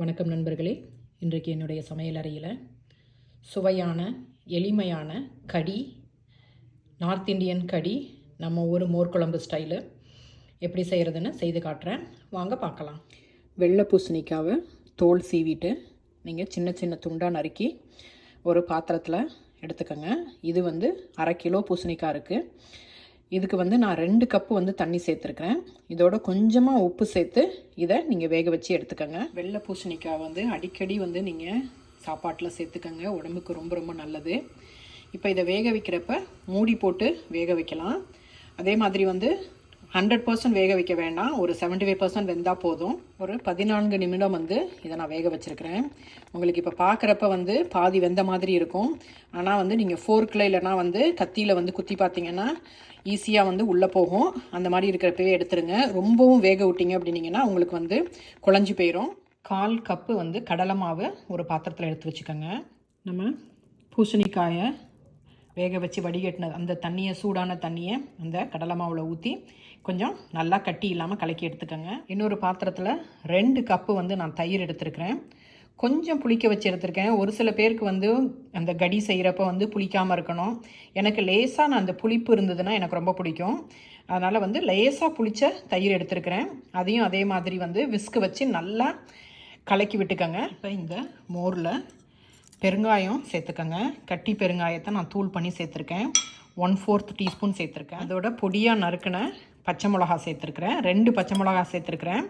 வணக்கம் நண்பர்களே. இன்றைக்கு என்னுடைய சமையல் அறையில் சுவையான எளிமையான கடி நார்த் இந்தியன் கடி நம்ம ஊர் மோர்க்குழம்பு ஸ்டைலு எப்படி செய்கிறதுன்னு செய்து காட்டுறேன். வாங்க பார்க்கலாம். வெள்ளை பூசணிக்காவை தோல் சீவிட்டு நீங்கள் சின்ன சின்ன துண்டாக நறுக்கி ஒரு பாத்திரத்தில் எடுத்துக்கோங்க. இது வந்து அரை கிலோ பூசணிக்காய் இருக்குது இதுக்கு வந்து நான் ரெண்டு கப்பு வந்து தண்ணி சேர்த்துருக்கிறேன். இதோட கொஞ்சமாக உப்பு சேர்த்து இதை நீங்கள் வேக வச்சு எடுத்துக்கோங்க. வெள்ளை பூசணிக்காய் வந்து அடிக்கடி வந்து நீங்கள் சாப்பாட்டில் சேர்த்துக்கோங்க. உடம்புக்கு ரொம்ப ரொம்ப நல்லது. இப்போ இதை வேக வைக்கிறப்ப மூடி போட்டு வேக வைக்கலாம். அதே மாதிரி வந்து ஹண்ட்ரட் பர்சன்ட் வேக வைக்க வேண்டாம். ஒரு செவன்ட்டி ஃபைவ் பர்சன்ட் வெந்தால் போதும். ஒரு பதினான்கு நிமிடம் வந்து இதை நான் வேக வச்சுருக்கிறேன். உங்களுக்கு இப்போ பார்க்குறப்ப வந்து பாதி வெந்த மாதிரி இருக்கும். ஆனால் வந்து நீங்கள் ஃபோர்க்கில் இல்லைனா வந்து கத்தியில் வந்து குத்தி பார்த்தீங்கன்னா ஈஸியாக வந்து உள்ளே போகும். அந்த மாதிரி இருக்கிறப்பவே எடுத்துருங்க. ரொம்பவும் வேக விட்டீங்க அப்படின்னீங்கன்னா உங்களுக்கு வந்து குழஞ்சி போயிடும் கால் கப்பு வந்து கடலை மாவு ஒரு பாத்திரத்தில் எடுத்து வச்சுக்கோங்க. நம்ம பூசணிக்காயை வேக வச்சு வடிகட்டின அந்த தண்ணியை சூடான தண்ணியை அந்த கடலை மாவில் ஊற்றி கொஞ்சம் நல்லா கட்டி இல்லாமல் கலக்கி எடுத்துக்கோங்க. இன்னொரு பாத்திரத்தில் ரெண்டு கப்பு வந்து நான் தயிர் எடுத்துருக்கிறேன். கொஞ்சம் புளிக்க வச்சு எடுத்திருக்கேன். ஒரு சில பேருக்கு வந்து அந்த கடி செய்கிறப்ப வந்து புளிக்காமல் இருக்கணும். எனக்கு லேசாக நான் அந்த புளிப்பு இருந்ததுன்னா எனக்கு ரொம்ப பிடிக்கும். அதனால் வந்து லேசாக புளித்த தயிர் எடுத்திருக்கிறேன். அதையும் அதே மாதிரி வந்து விஸ்கு வச்சு நல்லா கலக்கி விட்டுக்கோங்க. இப்போ இந்த மோரில் பெருங்காயம் சேர்த்துக்கோங்க. கட்டி பெருங்காயத்தை நான் தூள் பண்ணி சேர்த்துருக்கேன். ஒன் ஃபோர்த் டீஸ்பூன் சேர்த்துருக்கேன். அதோட பொடியாக நறுக்கின பச்சை மிளகா சேர்த்துருக்குறேன். ரெண்டு பச்சை மிளகா சேர்த்துருக்குறேன்.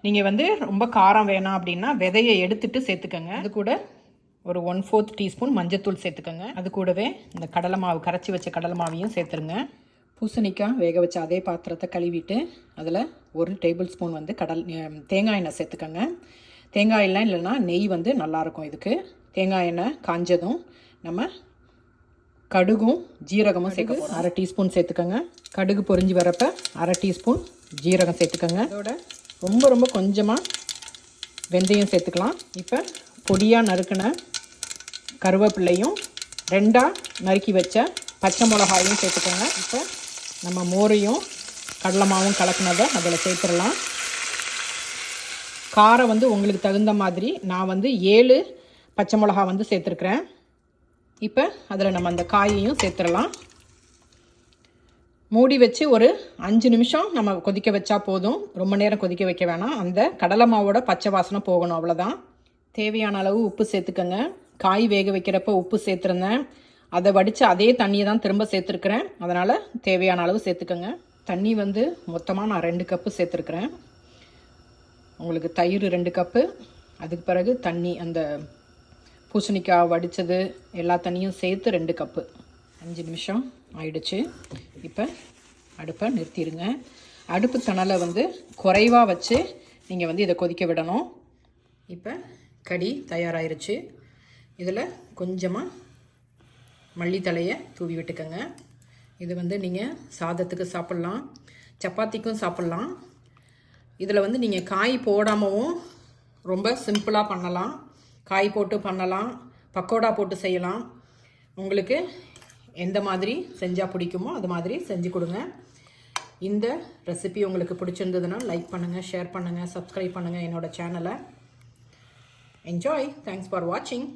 நீங்கள் வந்து ரொம்ப காரம் வேணாம் அப்படின்னா விதையை எடுத்துட்டு சேர்த்துக்கோங்க. அது கூட ஒரு ஒன் ஃபோர்த் டீஸ்பூன் மஞ்சத்தூள் சேர்த்துக்கோங்க. அது கூடவே இந்த கடலை மாவு கரைச்சி வச்ச கடலை மாவையும் சேர்த்துருங்க. பூசணிக்காய் வேக வச்ச அதே பாத்திரத்தை கழுவிட்டு அதில் ஒரு டேபிள் ஸ்பூன் வந்து கடல் தேங்காய் எண்ணெய் சேர்த்துக்கோங்க. தேங்காய் இல்லைன்னா நெய் வந்து நல்லாயிருக்கும் இதுக்கு. தேங்காய் எண்ணெய் காஞ்சதும் நம்ம கடுகும் ஜீரகமும் சேர்க்க அரை டீஸ்பூன் சேர்த்துக்கோங்க. கடுகு பொரிஞ்சு வரப்போ அரை டீஸ்பூன் ஜீரகம் சேர்த்துக்கோங்க. அதோட ரொம்ப ரொம்ப கொஞ்சமாக வெந்தயம் சேர்த்துக்கலாம். இப்போ பொடியாக நறுக்கின கருவேப்பிள்ளையும் ரெண்டாக நறுக்கி வச்ச பச்சை மிளகாயும் சேர்த்துக்கோங்க. இப்போ நம்ம மோரையும் கடலை மாவும் கலக்குனதை அதில் சேர்த்துடலாம். காரம் வந்து உங்களுக்கு தகுந்த மாதிரி நான் வந்து ஏழு பச்சை மிளகா வந்து சேர்த்துருக்குறேன். இப்போ அதில் நம்ம அந்த காயையும் சேர்த்துடலாம். மூடி வச்சு ஒரு அஞ்சு நிமிஷம் நம்ம கொதிக்க வச்சா போதும். ரொம்ப நேரம் கொதிக்க வைக்க வேணாம். அந்த கடலை மாவோட பச்சை வாசனை போகணும் அவ்வளோதான் தேவையான அளவு உப்பு சேர்த்துக்கோங்க. காய் வேக வைக்கிறப்ப உப்பு சேர்த்துருந்தேன். அதை வடித்து அதே தண்ணியை தான் திரும்ப சேர்த்துருக்குறேன். அதனால் தேவையான அளவு சேர்த்துக்கோங்க. தண்ணி வந்து மொத்தமாக நான் ரெண்டு கப்பு சேர்த்துருக்குறேன். உங்களுக்கு தயிர் ரெண்டு கப்பு. அதுக்கு பிறகு தண்ணி அந்த பூசணிக்காய் வடித்தது எல்லா தண்ணியும் சேர்த்து ரெண்டு கப்பு. அஞ்சு நிமிஷம் ஆயிடுச்சு. இப்போ அடுப்பை நிறுத்திடுங்க. அடுப்பு தணலை வந்து குறைவாக வச்சு நீங்கள் வந்து இதை கொதிக்க விடணும். இப்போ கடி தயாராகிருச்சு இதில் கொஞ்சமாக மல்லித்தலையை தூவி விட்டுக்கோங்க. இது வந்து நீங்கள் சாதத்துக்கு சாப்பிட்லாம். சப்பாத்திக்கும் சாப்பிட்லாம். இதில் வந்து நீங்கள் காய் போடாமவும் ரொம்ப சிம்பிளாக பண்ணலாம். காய் போட்டு பண்ணலாம் பக்கோடா போட்டு செய்யலாம். உங்களுக்கு எந்த மாதிரி செஞ்சால் பிடிக்குமோ அது மாதிரி செஞ்சு கொடுங்க. இந்த ரெசிபி உங்களுக்கு பிடிச்சிருந்ததுன்னா லைக் பண்ணுங்கள் ஷேர் பண்ணுங்கள் சப்ஸ்கிரைப் பண்ணுங்கள் என்னோடய சேனலை என்ஜாய் தேங்க்ஸ் ஃபார் வாட்சிங்